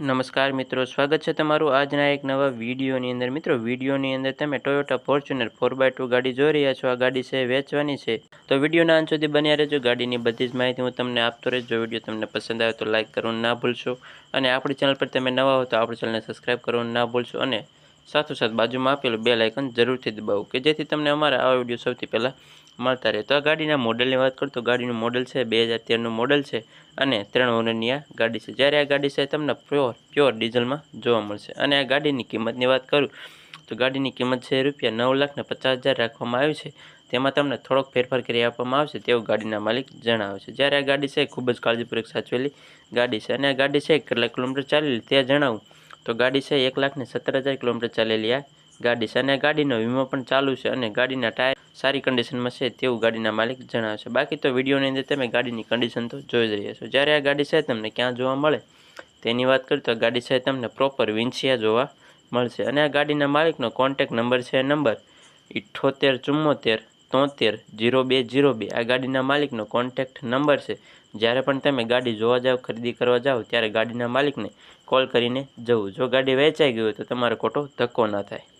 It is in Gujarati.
નમસ્કાર મિત્રો, સ્વાગત છે તમારું આજના એક નવા વિડીયોની અંદર. મિત્રો, વિડીયોની અંદર તમે Toyota Fortuner four by two ગાડી જોઈ રહ્યા છો. આ ગાડી છે વેચવાની છે. તો વિડીયોના અંત સુધી બન્યા રહેજો. ગાડીની બધી જ માહિતી હું તમને આપતો રહીશ. જો વીડિયો તમને પસંદ આવે તો લાઇક કરવાનું ના ભૂલશો. અને આપણી ચેનલ પર તમે નવા હો તો આપણી ચેનલને સબસ્ક્રાઈબ કરવાનું ના ભૂલશો. અને સાથોસાથ બાજુમાં આપેલું બે લાઇકન જરૂરથી દબાવો, કે જેથી તમને અમારા આવા વીડિયો સૌથી પહેલાં મળતા રહે. તો આ ગાડીના મોડલની વાત કરું તો ગાડીનું મોડલ છે, બે હજાર તેરનું મોડલ છે અને ત્રણ ઓનરની આ ગાડી છે. જ્યારે આ ગાડી છે તમને પ્યોર પ્યોર ડીઝલમાં જોવા મળશે. અને આ ગાડીની કિંમતની વાત કરું તો ગાડીની કિંમત છે રૂપિયા નવ લાખ ને પચાસ હજાર રાખવામાં આવી છે. તેમાં તમને થોડોક ફેરફાર કરી આપવામાં આવશે તેવું ગાડીના માલિક જણાવે છે. જ્યારે આ ગાડી છે ખૂબ જ કાળજીપૂર્વક સાચવેલી ગાડી છે અને આ ગાડી છે કેટલા કિલોમીટર ચાલેલી તે જણાવું. તો ગાડી છે એક લાખ ને સત્તર હજાર કિલોમીટર ચાલેલી આ ગાડી છે અને ગાડીનો વીમો પણ ચાલુ છે અને ગાડીના ટાયર સારી કન્ડિશનમાં છે તેવું ગાડીના માલિક જણાવે છે. બાકી તો વિડીયોની અંદર તમે ગાડીની કન્ડિશન તો જોઈ જ રહ્યા છો. જ્યારે આ ગાડી છે તમને ક્યાં જોવા મળે તેની વાત કરીએ તો ગાડી છે તમને પ્રોપર વિંછિયા જોવા મળશે. અને આ ગાડીના માલિકનો કોન્ટેક નંબર છે નંબર ઇઠ્ઠોતેર ચુમ્મોતેર તોતેર જીરો બે જીરો બે. આ ગાડીના માલિકનો કોન્ટેક્ટ નંબર છે. જ્યારે પણ તમે ગાડી જોવા જાઓ ખરીદી કરવા જાઓ ત્યારે ગાડીના માલિકને કોલ કરીને જવું. જો ગાડી વેચાઈ ગઈ હોય તો તમારો ખોટો ધક્કો ના થાય.